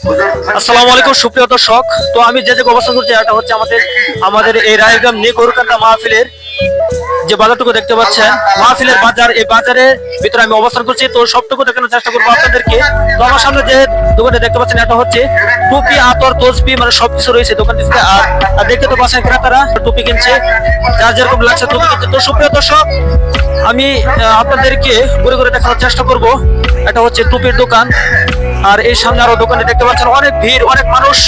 আসসালামু আলাইকুম সুপ্রিয় দর্শক। তো আমি যে যে অবস্থান করছি, এটা হচ্ছে আমাদের আমাদের এই রায়গ্রাম নিয়ে গরুকান্দা মাহফিলের যে বাজারটুকু দেখতে পাচ্ছেন। মাহফিলের বাজার, এই বাজারের ভিতরে আমি অবস্থান করছি। তো সবটুকু দেখানোর চেষ্টা করব আপনাদেরকে। তো আমার সামনে যে দোকানে দেখতে পাচ্ছেন, এটা হচ্ছে টুপি, আতর, তসবি মানে সবকিছু রয়েছে দোকানটিতে আর দেখতে তো পাচ্ছেন ক্রেতারা টুপি কিনছে, যার যেরকম লাগছে টুপি কিনছে। তো সুপ্রিয় দর্শক, আমি আপনাদেরকে ঘুরে ঘুরে দেখানোর চেষ্টা করব। এটা হচ্ছে টুপির দোকান। আর এই সামনে আরও দোকানে দেখতে পাচ্ছেন অনেক ভিড়, অনেক মানুষ।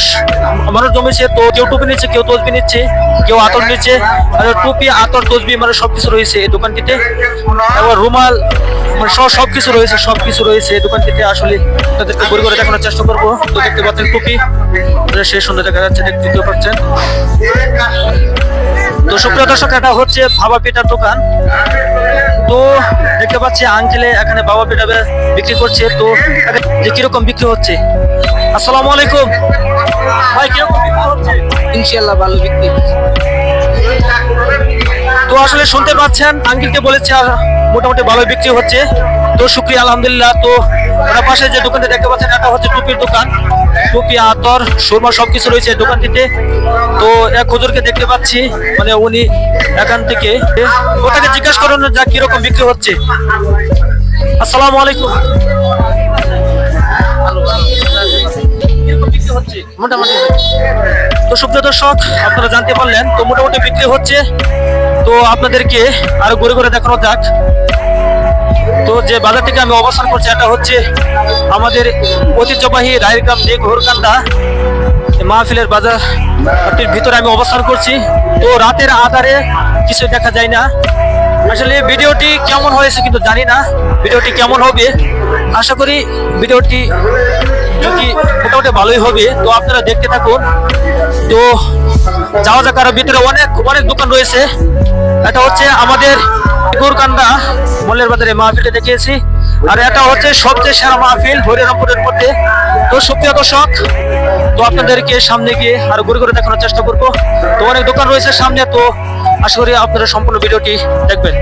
মানুষ জমেছে, তো কেউ টুপি নিচ্ছে, কেউ তসবি নিচ্ছে, কেউ আতর নিচ্ছে। টুপি, আতর, তসবি মানে সবকিছু রয়েছে এই দোকানটিতে। এবং রুমাল মানে সব সবকিছু রয়েছে সবকিছু রয়েছে এই দোকানটিতে। আসলে তাদেরকে ঘুরে ঘুরে দেখানোর চেষ্টা করব। তো দেখতে পাচ্ছেন টুপি এটা সেই সুন্দর দেখা যাচ্ছে, দেখতে পাচ্ছেন। তো সুপ্রিয় দর্শক, এটা হচ্ছে ভাবা পিঠার দোকান। তো দেখতে পাচ্ছি আঙ্কেলে এখানে বাবা পিঠা বিক্রি করছে তো যে কীরকম বিক্রি হচ্ছে? আসসালামু আলাইকুম। ভাই কীরকম বিক্রি হচ্ছে? ইনশাল্লাহ ভালো বিক্রি তো আসলে শুনতে পাচ্ছেন আঙ্কেলকে বলেছে আর মোটামুটি ভালো বিক্রি হচ্ছে। তো শুক্রিয়া আলহামদুলিল্লাহ। তো ওনার পাশে যে দোকানটা দেখতে পাচ্ছেন এটা হচ্ছে টুপির দোকান। টুপি আতর সুরমা সবকিছু রয়েছে দোকানটিতে। তো এক হুজুরকে দেখতে পাচ্ছি মানে উনি এখান থেকে ওটাকে জিজ্ঞাসা করুন যা কীরকম বিক্রি হচ্ছে। আসসালামু আলাইকুম। মোটামুটি। তো আপনারা জানতে পারলেন, তো মোটামুটি বিক্রি হচ্ছে। তো আপনাদেরকে ঘুরে ঘুরে দেখানো যাক। তো যে বাজার থেকে আমি করছি, এটা হচ্ছে আমাদের ঐতিহ্যবাহী রায়েরগ্রাম দিয়ে ঘোরকান্দা। এই মাহফিলের বাজারটির ভিতরে আমি অবস্থান করছি। তো রাতের আধারে কিছু দেখা যায় না। আসলে ভিডিওটি কেমন হয়েছে কিন্তু জানি না। ভিডিওটি কেমন হবে? আশা করি ভিডিওটি যদি মোটামুটি ভালোই হবে, তো আপনারা দেখতে থাকুন। তো যাওয়া যাক, আরও ভিতরে অনেক অনেক দোকান রয়েছে। এটা হচ্ছে আমাদের গোরকান্দা মল্লের বাজারে মাহফিলটা দেখিয়েছি। আর এটা হচ্ছে সবচেয়ে সেরা মাহফিল হরিরামপুরের মধ্যে। তো সুপ্রিয় দর্শক, তো আপনাদেরকে সামনে গিয়ে আরও ঘুরে ঘুরে দেখানোর চেষ্টা করব। তো অনেক দোকান রয়েছে সামনে, তো আশা করি আপনারা সম্পূর্ণ ভিডিওটি দেখবেন।